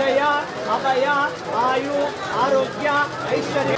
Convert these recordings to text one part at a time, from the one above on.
విజయ అభయ ఆయు ఆరోగ్య ఐశ్వర్య.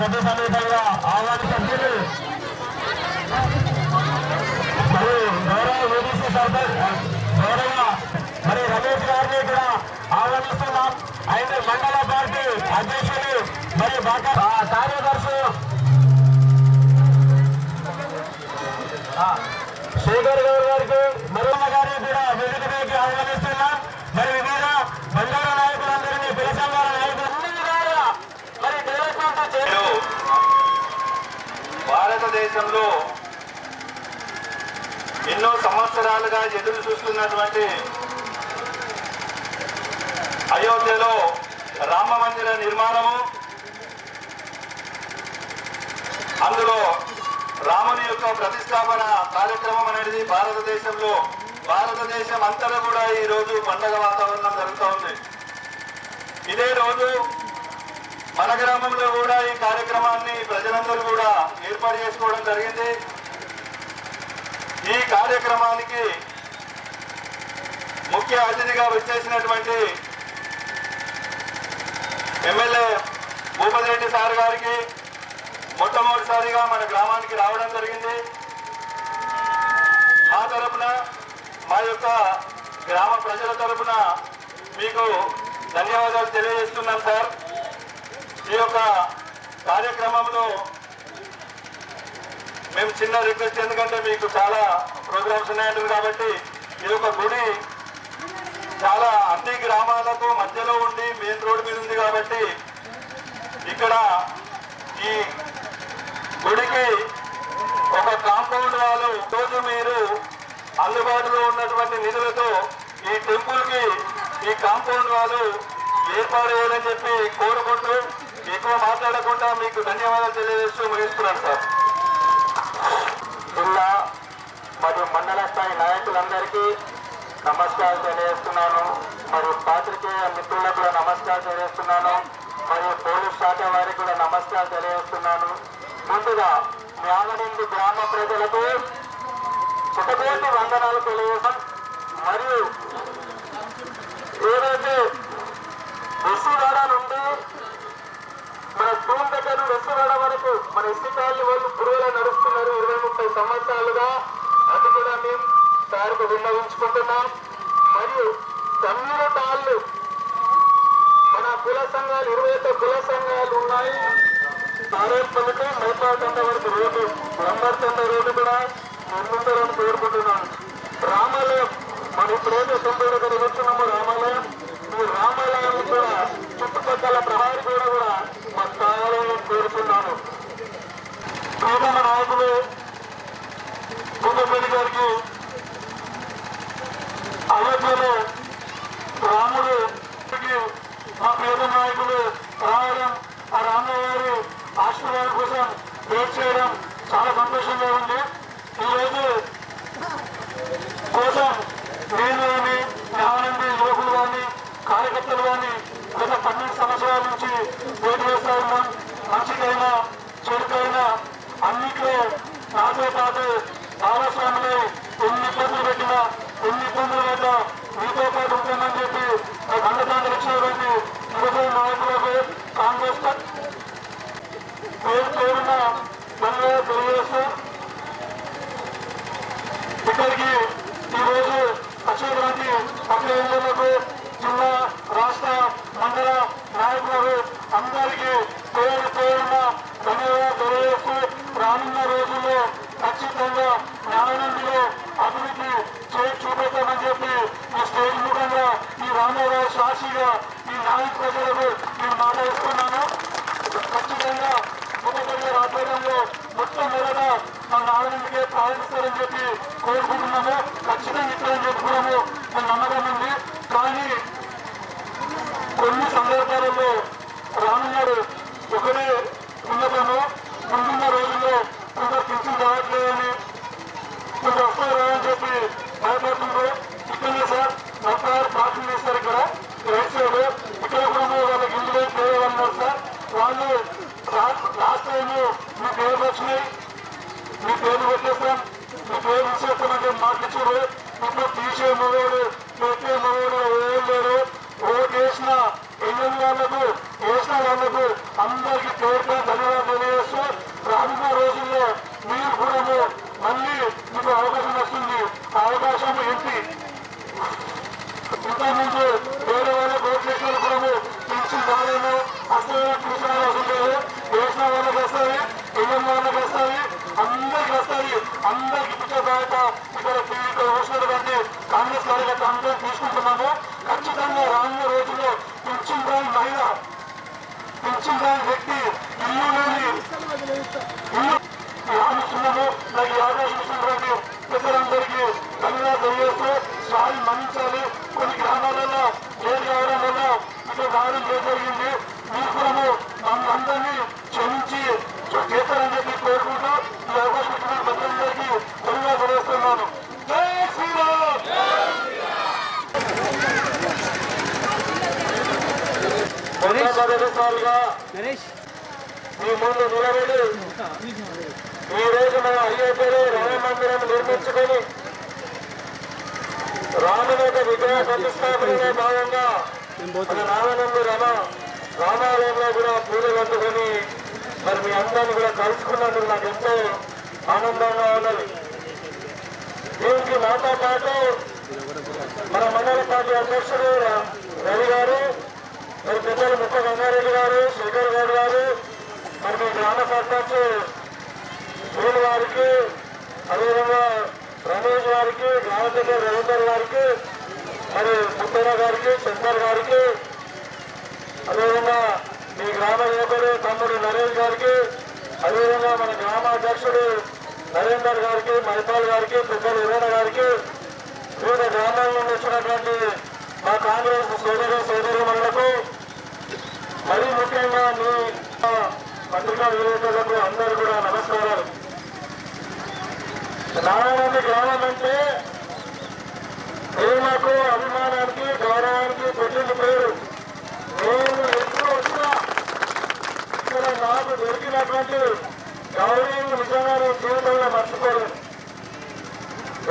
సభ గారిని సభ్య సమేతంగా ఆహ్వానించారు మరి గౌరవ ఓబీసీ సర్పంచ్ గౌరవ మరి రమేష్ గారిని ఇక్కడ ఆహ్వానిస్తున్నాం. ఆయన మండల పార్టీ అధ్యక్షులు మరి బాగా కార్యదర్శి శేఖర్ గౌడ్ గారికి మరుమ గారిని కూడా వేదికపైకి ఆహ్వానిస్తున్నాం. మరి వివిధ బంగారు నాయకులు పిలసంగాల నాయకులందరినీ కూడా మరి డెవలప్మెంట్ నేను భారతదేశంలో ఎన్నో సంవత్సరాలుగా ఎదురు చూస్తున్నటువంటి అయోధ్యలో రామ మందిర నిర్మాణము అందులో రాముని యొక్క ప్రతిష్టాపన కార్యక్రమం అనేది భారతదేశంలో భారతదేశం అంతటా కూడా ఈ రోజు పండగ వాతావరణం జరుగుతూ ఉంది. ఇదే రోజు మన గ్రామంలో కూడా ఈ కార్యక్రమాన్ని ప్రజలందరూ కూడా ఏర్పాటు చేసుకోవడం జరిగింది. ఈ కార్యక్రమానికి ముఖ్య అతిథిగా వచ్చేసినటువంటి ఎమ్మెల్యే భూపతి రెడ్డి సార్ గారికి మొట్టమొదటిసారిగా మన గ్రామానికి రావడం జరిగింది. మా తరపున మా యొక్క గ్రామ ప్రజల తరపున మీకు ధన్యవాదాలు తెలియజేస్తున్నాం సార్. ఈ యొక్క కార్యక్రమంలో మేము చిన్న రిక్వెస్ట్ ఎందుకంటే మీకు చాలా ప్రోగ్రామ్స్ ఉన్నాయంటారు కాబట్టి ఈ యొక్క గుడి చాలా అన్ని గ్రామాలకు మధ్యలో ఉండి మెయిన్ రోడ్ మీద ఉంది కాబట్టి ఇక్కడ ఈ గుడికి ఒక కాంపౌండ్ వాళ్ళు రోజు మీరు అందుబాటులో ఉన్నటువంటి నిధులతో ఈ టెంపుల్కి ఈ కాంపౌండ్ వాళ్ళు ఏర్పాటు చేయాలని చెప్పి కోరుకుంటూ ఎక్కువ మాట్లాడకుండా మీకు ధన్యవాదాలు తెలియజేస్తూ ముగిస్తున్నాను సార్. జిల్లా మరియు మండల స్థాయి నాయకులందరికీ నమస్కారం తెలియజేస్తున్నాను. మరియు పాత్రికేయ మిత్రులకు కూడా నమస్కారం తెలియజేస్తున్నాను. మరియు పోలీస్ శాఖ వారికి కూడా నమస్కారం తెలియజేస్తున్నాను. ముందుగా న్యామనింది గ్రామ ప్రజలకు శతకోటి వందనాలు తెలియజేస్తాం మరియు ఏదైతే విసువాడ నుండి మన స్కూల్ దగ్గర నుండి విసువాడ వరకు మన ఇసుకాళ్ళు వాళ్ళు పురుగులా నడుస్తున్నారు ఇరవై ముప్పై సంవత్సరాలుగా. అది కూడా మేము సార్కు విన్నవించుకుంటున్నాం. మరియు తమ్ముల తాళ్ళు మన కుల సంఘాలు ఇరవై ఒక్క కుల సంఘాలు ఉన్నాయి. ఆరోగ్యకి మైపాతండ వరకు రోడ్డు లంబర్తండ రోడ్డు కూడా నిర్మించాలని కోరుకుంటున్నాను రామాలయం మనం ఇప్పుడైతే తొంభై ఒకటి కూర్చున్నాము రామాలయం. ఈ రామాలయం కూడా చుట్టుపక్కల ప్రహారీ కూడా కూడా మాకు కావాలని కోరుతున్నాను ప్రియతమ నాయకులు కుంభపల్లి గారికి అయోధ్యలో రాముడు మా ప్రియతమ నాయకులు రావడం ఆ రామయ్య గారి ఆశీర్వాదం కోసం వెయిట్ చేయడం చాలా సంతోషంగా ఉంది ఈరోజు కోసం నేను కానీ జ్ఞానంది యువకులు కానీ కార్యకర్తలు కానీ గత పన్నెండు సంవత్సరాల నుంచి పోటీ చేస్తా ఉన్నాం మంచికైనా చెడుకైనా అన్నిట్లో నాతో పాటు భాగస్వాములు ఎన్ని ఇబ్బందులు పెట్టినా ఎన్ని ఇబ్బందులు పెట్టినా మీతో పాటు ఉంటుందని చెప్పి నాకు అండదాన్ని ఇచ్చినటువంటి యువజన నాయకులకు కాంగ్రెస్ పేరు పేరున మళ్ళీ తెలియజేస్తూ ఇక్కడికి ఈరోజు వచ్చినటువంటి అభినందనలకు జిల్లా రాష్ట్ర మండల నాయకులకు అందరికీ పేరు పేరున ధన్యవాదాలు తెలియజేస్తూ రానున్న రోజుల్లో ఖచ్చితంగా న్యాయనందిలో అభివృద్ధి చేసి చూపెట్టామని చెప్పి ఈ స్టేజ్ ముఖంగా ఈ రామారావు సాక్షిగా ఈ నాయక ప్రజలకు నేను మాట్లాడుతున్నాను ఖచ్చితంగా ముఖ్యమంత్రి ఆధ్వర్యంలో మొత్తం మా నాయకుడికే ప్రారంభిస్తారని చెప్పి కోరుకుంటున్నాము ఖచ్చితంగా ఇస్తారని చెప్పుకున్నాము మన నమ్మకం ఉంది కానీ కొన్ని సందర్భాలలో రానున్నాడు ওখানে অন্য কোনো పెద్దలందరికీ ధన్యవాదాలు తెలియజేస్తూ సారి మన్నించాలి కొన్ని గ్రామాలలో ఏది కావడం వల్ల ఇక్కడ రావడం జరిగింది మీరు కూడా మనందరినీ క్షమించి చేస్తారని చెప్పి కోరుకుంటూ ఈ అవకాశం ఇచ్చిన పెద్దలందరికీ ధన్యవాదాలు జై శ్రీరామ్! మొట్టమొదటిసారిగా మీ ముందు నిలబడి. ఈ రోజు మన అయోధ్యలో రామ మందిరం నిర్మించుకొని రాముని యొక్క విగ్రహ ప్రతిష్టాపనలో భాగంగా మన రామనందు రమ రామాలయంలో కూడా పూజలు అందుకొని మరి మీ అందరిని కూడా కలుసుకున్నందుకు నాకు ఎంతో ఆనందంగా ఉన్నది. దీనికి నాతో పాటు మన మండల పార్టీ అధ్యక్షుడు రవి గారు మరి పెద్దలు ముక్క గంగారెడ్డి గారు శేఖర్ గౌడ్ గారు మరి మీ గ్రామ సర్పంచ్ వేణు గారికి అదేవిధంగా రమేష్ గారికి గ్రామ రవీందర్ గారికి మరి పుట్టన గారికి శంకర్ గారికి అదేవిధంగా మీ గ్రామ యువకుడు తమ్ముడు నరేష్ గారికి అదేవిధంగా మన గ్రామ అధ్యక్షుడు నరేందర్ గారికి మైపాల్ గారికి పెద్దలు ఇరవణ గారికి వివిధ గ్రామాల నుండి వచ్చినటువంటి మా కాంగ్రెస్ సోదరు సోదరులకు మరీ ముఖ్యంగా మీ పత్రికా విలేకరులకు అందరూ కూడా నమస్కారాలు. నారాయణ గ్రామం అంటే ప్రేమకు అభిమానానికి గౌరవానికి పెట్టింది పేరు. నేను ఎప్పుడు వచ్చినా ఇక్కడ నాకు దొరికినటువంటి గౌరవం నిజంగా నేను జీవితంలో మర్చిపోలేదు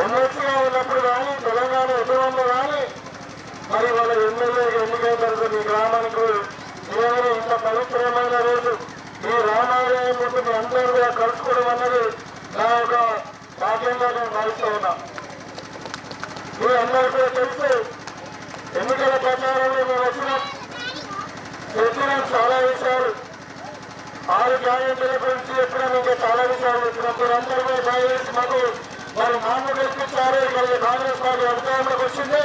ఎమ్మెల్సీగా ఉన్నప్పుడు కానీ తెలంగాణ ఉద్యమంలో కానీ మరి వాళ్ళ ఎమ్మెల్యే ఎన్నికైన తర్వాత మీ గ్రామానికి ఏమైనా ఇంత పవిత్రమైన రోజు ఈ రామాలయం ముందు మీ అందరూ కూడా కలుసుకోవడం అన్నది నా యొక్క భాగ్యంగా నేను భావిస్తూ ఉన్నా. మీ అందరూ కూడా తెలుసు ఎన్నికల ప్రచారంలో మేము వచ్చిన చెప్పిన చాలా విషయాలు ఆరు గ్యారెంటీల గురించి చెప్పినాం ఇంకా చాలా విషయాలు చెప్పినాం మీరందరూ కూడా దయచేసి మాకు మరి మామూలు కల్పించారు ఇక్కడ కాంగ్రెస్ పార్టీ అధికారంలోకి వచ్చింది.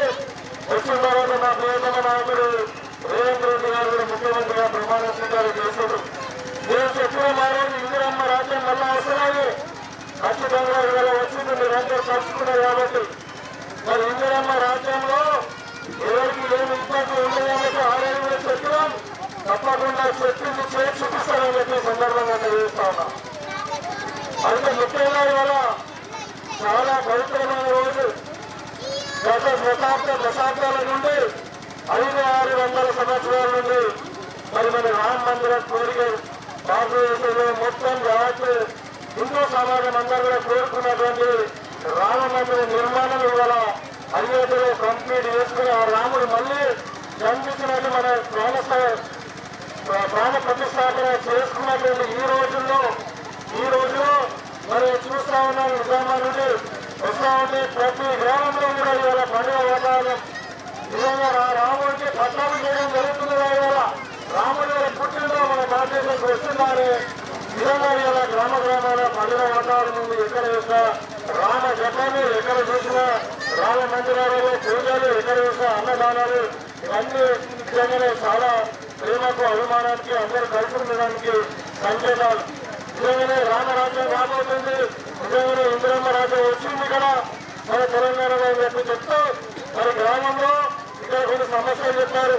వచ్చిన తర్వాత మా ప్రియతమ నాయకుడు రేవంత్ రెడ్డి గారు కూడా ముఖ్యమంత్రిగా ప్రమాణ స్వీకారం చేశారు. నేను చెప్పిన మారేది ఇందిరమ్మ రాజ్యం మళ్ళా అవసరమే. ఖచ్చితంగా ఇవాళ వచ్చింది మీరందరూ కలుసుకున్నారు కాబట్టి. మరి ఇందిరమ్మ రాజ్యంలో ఎవరికి ఏమి ఇబ్బంది ఉండదని ఆరేడు కూడా చెప్పినాం తప్పకుండా చెప్పింది చేసి చూపిస్తారని చెప్పి సందర్భంగా తెలియజేస్తా ఉన్నా. అయితే ముఖ్యంగా ఇవాళ చాలా పవిత్రమైన రోజు. గత శతాబ్ద దశాబ్దాల నుండి ఐదు ఆరు వందల సంవత్సరాల నుండి మరి మన రామ మందిర కోరిక భారతదేశంలో మొత్తం యావత్ హిందూ సమాజం అందరూ కూడా కోరుకున్నటువంటి రామ మందిర నిర్మాణం ఇవాళ అయోధ్యలో కంప్లీట్ చేసుకుని ఆ రాముడు మళ్ళీ జన్మించినట్టు మన ప్రాణ ప్రాణ ప్రతిష్టాపన చేసుకున్నటువంటి ఈ రోజుల్లో ఈ రోజులో మరి చూస్తా ఉన్నాం నిజామా నుండి వస్తా ఉంటే ప్రతి గ్రామంలో కూడా ఇవాళ పండుగ వాతావరణం. నిజంగా ఆ రాముడికి పట్టాలు చేయడం జరుగుతుంది ఇవాళ. రాముడి గారి పుట్టినరోజు మన భారతదేశంకి వస్తున్నారు నిజంగా గ్రామ గ్రామాల పండుగ వాతావరణం ఎక్కడ చూసినా రామ జపాలు ఎక్కడ చూసినా రామ మందిరాలలో పూజలు ఎక్కడ చూసినా అన్నదానాలు ఇవన్నీ నిజంగానే చాలా ప్రేమకు అభిమానానికి అందరూ కలిసి ఉండడానికి సంకేతాలు నిజంగానే రామరాజ్యం రాబోతుంది. నిజంగానే ఇంద్రమ్మ రాజ్యం వచ్చింది కదా. మన తెలంగాణలో చెప్పి చెప్తూ మరి గ్రామంలో ఇక్కడ కొన్ని సమస్యలు చెప్పారు.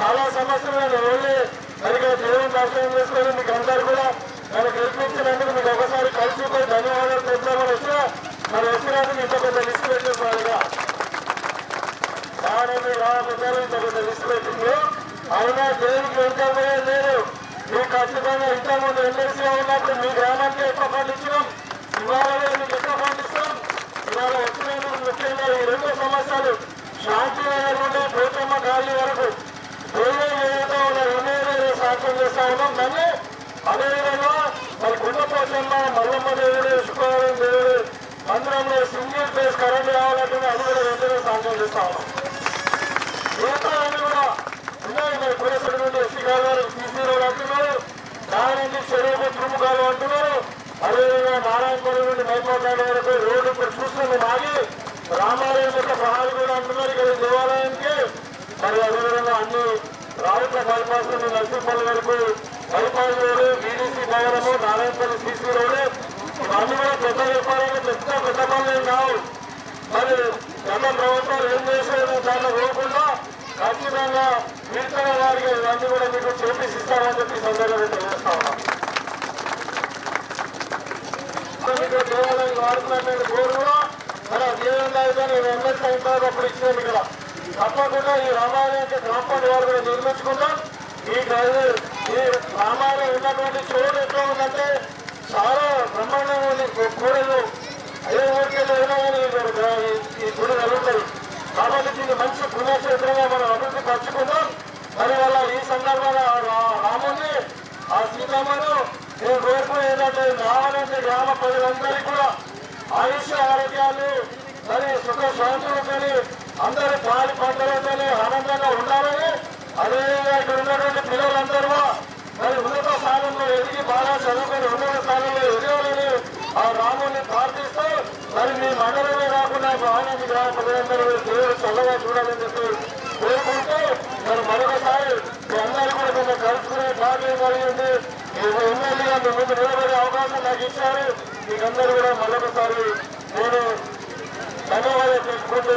చాలా సమస్యలు నేను ఓన్లీ మరి దేవుని దర్శనం చేసుకొని మీకు అందరు కూడా నన్ను గెలిపించినందుకు మీకు ఒకసారి కలిసి కూడా ధన్యవాదాలు తెచ్చామని వచ్చిన మరి వచ్చినందుకు ఇంత పెద్ద లిస్ట్ పెట్టేసారుగా బాగానే రాకపోతే ఇంత పెద్ద లిస్ట్ పెట్టింది. అయినా దేనికి వెళ్తామనే లేదు. మీకు ఖచ్చితంగా ఇంతకుముందు ఎమ్మెల్సీగా ఉన్నప్పుడు మీ గ్రామానికి ఎక్కువ ఫండ్ ఇచ్చినాం. ఇవాళ మీకు ఎక్కువ ఫండ్ ఇస్తాం. ఇవాళ వచ్చినందుకు ముఖ్యంగా ఈ రెండు సమస్యలు శాంతి నగర్ నుండి పోచమ్మ కాలనీ వరకు వేరే ఏదైతే ఉన్న రెండు వేల సాధ్యం చేస్తా ఉన్నాం దాన్ని అదేవిధంగా మరి గుండె పోచమ్మ మల్లమ్మ దేవుడు శుక్రవారం దేవుడు మందిరంలో సింగిల్ ఫేస్ కరెంట్ కావాలంటే అది కూడా వెంటనే సాంక్షన్ చేస్తా ఉన్నాం. కూడా ఉన్నాయి. మరి పురసడి నుండి ఎస్సీ కాలువలు సీసీ అంటున్నారు. దాని నుండి చెరువు తురుము కాలువ అంటున్నారు. అదేవిధంగా నారాయణపూర్ నుండి మైపోతాడు వరకు రోడ్డు ఇప్పుడు చూస్తున్నాం ఆగి రామాలయం యొక్క ప్రహారీ కూడా అంటున్నారు ఇక్కడ ఈ దేవాలయానికి మరి అదేవిధంగా అన్ని రావుట్ల బైపాస్ నుండి నర్సింపల్లి వరకు బైపాస్ రోడ్డు బీడీసీ నగరము నారాయణపల్లి సీసీ రోడ్డు కూడా పెద్ద చెప్పాలని పెద్ద పెద్ద పనులు కావు. మరి గత ప్రభుత్వాలు ఏం చేసేది దాంట్లో పోకుండా ఖచ్చితంగా మిగతా వారికి ఇవన్నీ కూడా మీకు చేపిసి చెప్పి సందర్భంగా తెలియజేస్తా ఉన్నాం. దేవాలయం వాడుతున్నటువంటి బోర్డు కూడా మరి అది ఏ అయితే నేను ఎంఎస్ అయిన అప్పుడు ఇచ్చినాను ఇక్కడ. తప్పకుండా ఈ రామాలయానికి కాంపౌండ్ వారు కూడా నిర్మించుకుందాం. ఈ డ్రైవర్ ఈ రామాలయం ఉన్నటువంటి చోటు ఎట్లా ఉందంటే చాలా బ్రహ్మాండమైన కోడలు కూడలు ఈ- గుడి కలుగుతుంది కాబట్టి దీన్ని మంచి పుణ్యక్షేత్రంగా మనం అభివృద్ధి పరచుకుందాం. మరి వల్ల ఈ సందర్భంగా ఆ రాముణ్ణి ఆ సీతమ్మను నేను కోరుకునే ఏంటంటే రావాలంటే గ్రామ ప్రజలందరికీ కూడా ఆయుష్ ఆరోగ్యాలు మరి సుఖ శాంతులతోని అందరి పాడి పంటలతోని ఆనందంగా ఉండాలని. అదేవిధంగా ఇక్కడ ఉన్నటువంటి పిల్లలందరూ స్థానంలో బాగా చదువుకొని ఉన్నత స్థానంలో ఎదగాలని ఆ రాముని ప్రార్థిస్తూ మరి మీ మండలమే కాకుండా ఆనంది గ్రామ ప్రజలందరూ దేవుడు చల్లగా చూడాలని చెప్పి కోరుకుంటూ మరి మరొకసారి మీ అందరూ కూడా మిమ్మల్ని కలుసుకునే భాగ్యం కలిగింది మీ ఎమ్మెల్యేగా మీ ముందు నిలబడే అవకాశం నాకు ఇచ్చారు. మీకందరూ కూడా మరొకసారి నేను ధన్యవాదాలు తెలుసుకుంటూ